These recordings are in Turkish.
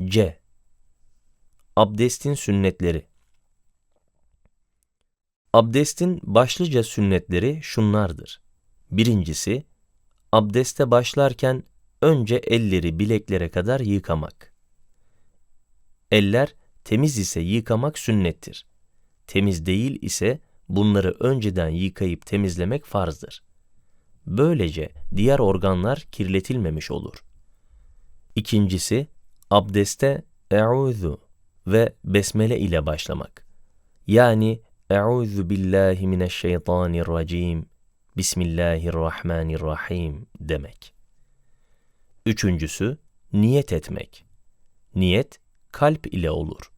C. Abdestin sünnetleri Abdestin başlıca sünnetleri şunlardır. Birincisi, abdeste başlarken önce elleri bileklere kadar yıkamak. Eller temiz ise yıkamak sünnettir. Temiz değil ise bunları önceden yıkayıp temizlemek farzdır. Böylece diğer organlar kirletilmemiş olur. İkincisi, abdeste e'udhu ve besmele ile başlamak. Yani e'udhu billahi mineşşeytanirracim, bismillahirrahmanirrahim demek. Üçüncüsü, niyet etmek. Niyet, kalp ile olur.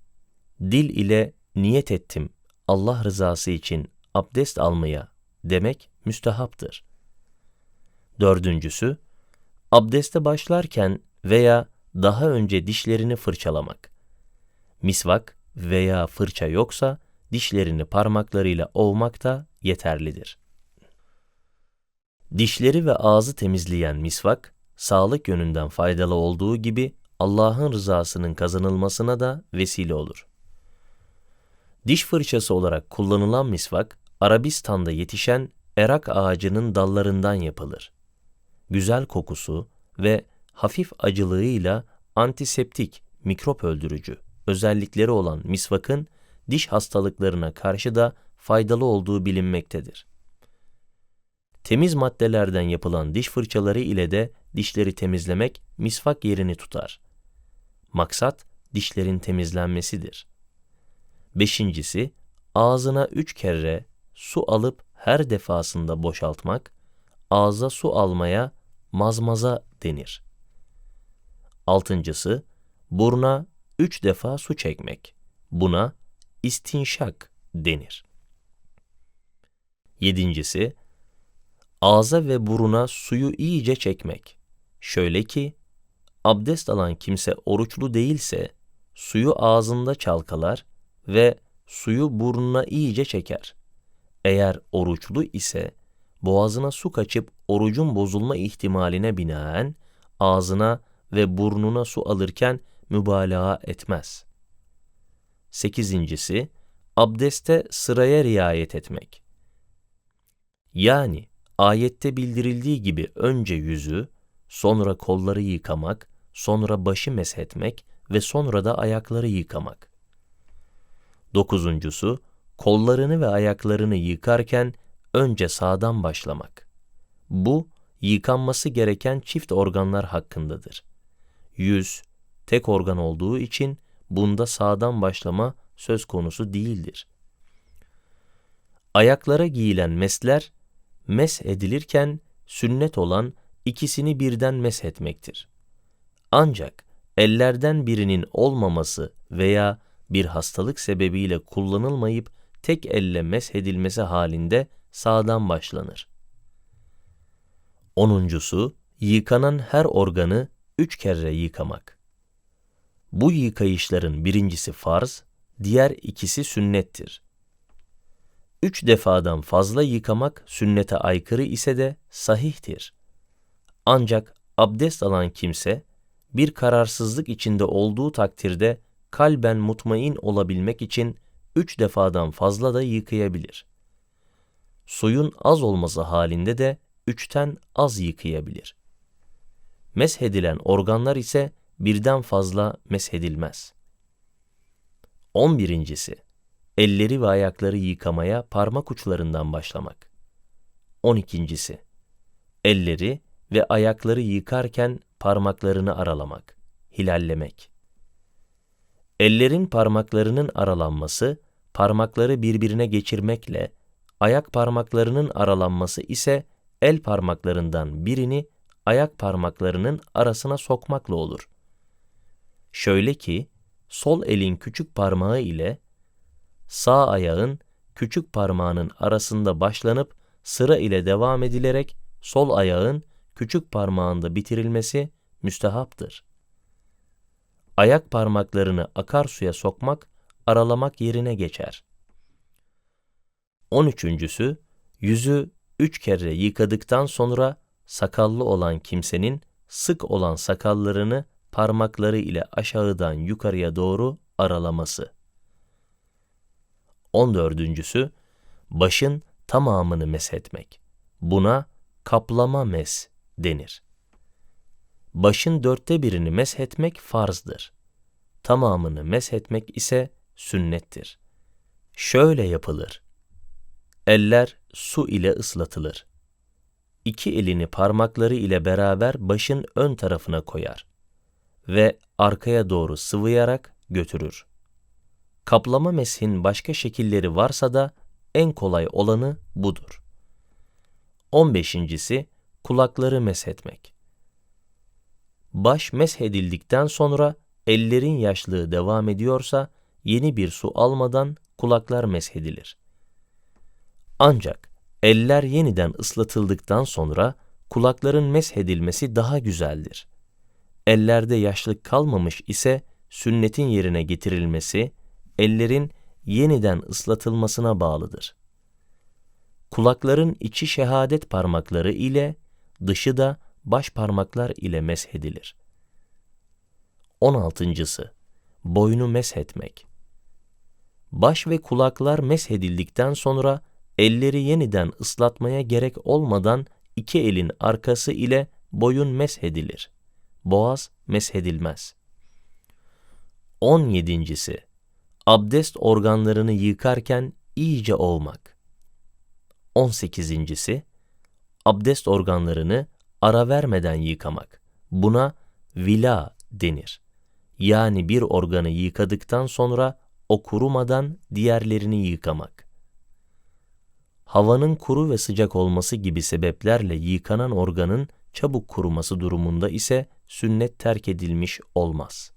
Dil ile niyet ettim, Allah rızası için abdest almaya demek müstehaptır. Dördüncüsü, abdeste başlarken veya daha önce dişlerini fırçalamak. Misvak veya fırça yoksa dişlerini parmaklarıyla ovmak da yeterlidir. Dişleri ve ağzı temizleyen misvak, sağlık yönünden faydalı olduğu gibi Allah'ın rızasının kazanılmasına da vesile olur. Diş fırçası olarak kullanılan misvak, Arabistan'da yetişen erak ağacının dallarından yapılır. Güzel kokusu ve hafif acılığıyla antiseptik, mikrop öldürücü özellikleri olan misvakın diş hastalıklarına karşı da faydalı olduğu bilinmektedir. Temiz maddelerden yapılan diş fırçaları ile de dişleri temizlemek misvak yerini tutar. Maksat dişlerin temizlenmesidir. Beşincisi, ağzına üç kere su alıp her defasında boşaltmak, ağza su almaya mazmaza denir. Altıncısı, buruna üç defa su çekmek. Buna istinşak denir. Yedincisi, ağza ve buruna suyu iyice çekmek. Şöyle ki, abdest alan kimse oruçlu değilse, suyu ağzında çalkalar ve suyu burnuna iyice çeker. Eğer oruçlu ise, boğazına su kaçıp orucun bozulma ihtimaline binaen, ağzına ve burnuna su alırken mübalağa etmez. Sekizincisi, abdeste sıraya riayet etmek. Yani ayette bildirildiği gibi önce yüzü, sonra kolları yıkamak, sonra başı meshetmek ve sonra da ayakları yıkamak. Dokuzuncusu, kollarını ve ayaklarını yıkarken önce sağdan başlamak. Bu, yıkanması gereken çift organlar hakkındadır. Yüz, tek organ olduğu için bunda sağdan başlama söz konusu değildir. Ayaklara giyilen mesler, mes edilirken sünnet olan ikisini birden mes etmektir. Ancak ellerden birinin olmaması veya bir hastalık sebebiyle kullanılmayıp tek elle mes edilmesi halinde sağdan başlanır. Onuncusu, yıkanan her organı üç kere yıkamak. Bu yıkayışların birincisi farz, diğer ikisi sünnettir. Üç defadan fazla yıkamak sünnete aykırı ise de sahihtir. Ancak abdest alan kimse, bir kararsızlık içinde olduğu takdirde kalben mutmain olabilmek için üç defadan fazla da yıkayabilir. Suyun az olması halinde de üçten az yıkayabilir. Meshedilen organlar ise birden fazla meshedilmez. On birincisi, elleri ve ayakları yıkamaya parmak uçlarından başlamak. On ikincisi, elleri ve ayakları yıkarken parmaklarını aralamak, hilallemek. Ellerin parmaklarının aralanması, parmakları birbirine geçirmekle, ayak parmaklarının aralanması ise el parmaklarından birini ayak parmaklarının arasına sokmakla olur. Şöyle ki, sol elin küçük parmağı ile sağ ayağın küçük parmağının arasında başlanıp sıra ile devam edilerek sol ayağın küçük parmağında bitirilmesi müstehaptır. Ayak parmaklarını akarsuya sokmak, aralamak yerine geçer. On üçüncüsü, yüzü üç kere yıkadıktan sonra sakallı olan kimsenin sık olan sakallarını parmakları ile aşağıdan yukarıya doğru aralaması. 14.sü başın tamamını meshetmek. Buna kaplama mes denir. Başın dörtte birini meshetmek farzdır. Tamamını meshetmek ise sünnettir. Şöyle yapılır. Eller su ile ıslatılır. İki elini parmakları ile beraber başın ön tarafına koyar ve arkaya doğru sıvayarak götürür. Kaplama meshin başka şekilleri varsa da en kolay olanı budur. 15.si kulakları meshetmek. Baş meshedildikten sonra ellerin yaşlığı devam ediyorsa yeni bir su almadan kulaklar meshedilir. Ancak eller yeniden ıslatıldıktan sonra kulakların meshedilmesi daha güzeldir. Ellerde yaşlık kalmamış ise sünnetin yerine getirilmesi ellerin yeniden ıslatılmasına bağlıdır. Kulakların içi şehadet parmakları ile, dışı da baş parmaklar ile meshedilir. 16.sı Boynu meshetmek Baş ve kulaklar meshedildikten sonra elleri yeniden ıslatmaya gerek olmadan iki elin arkası ile boyun meshedilir. Boğaz meshedilmez. 17.si Abdest organlarını yıkarken iyice ovmak. 18.si Abdest organlarını ara vermeden yıkamak. Buna vila denir. Yani bir organı yıkadıktan sonra o kurumadan diğerlerini yıkamak. Havanın kuru ve sıcak olması gibi sebeplerle yıkanan organın çabuk kuruması durumunda ise sünnet terk edilmiş olmaz.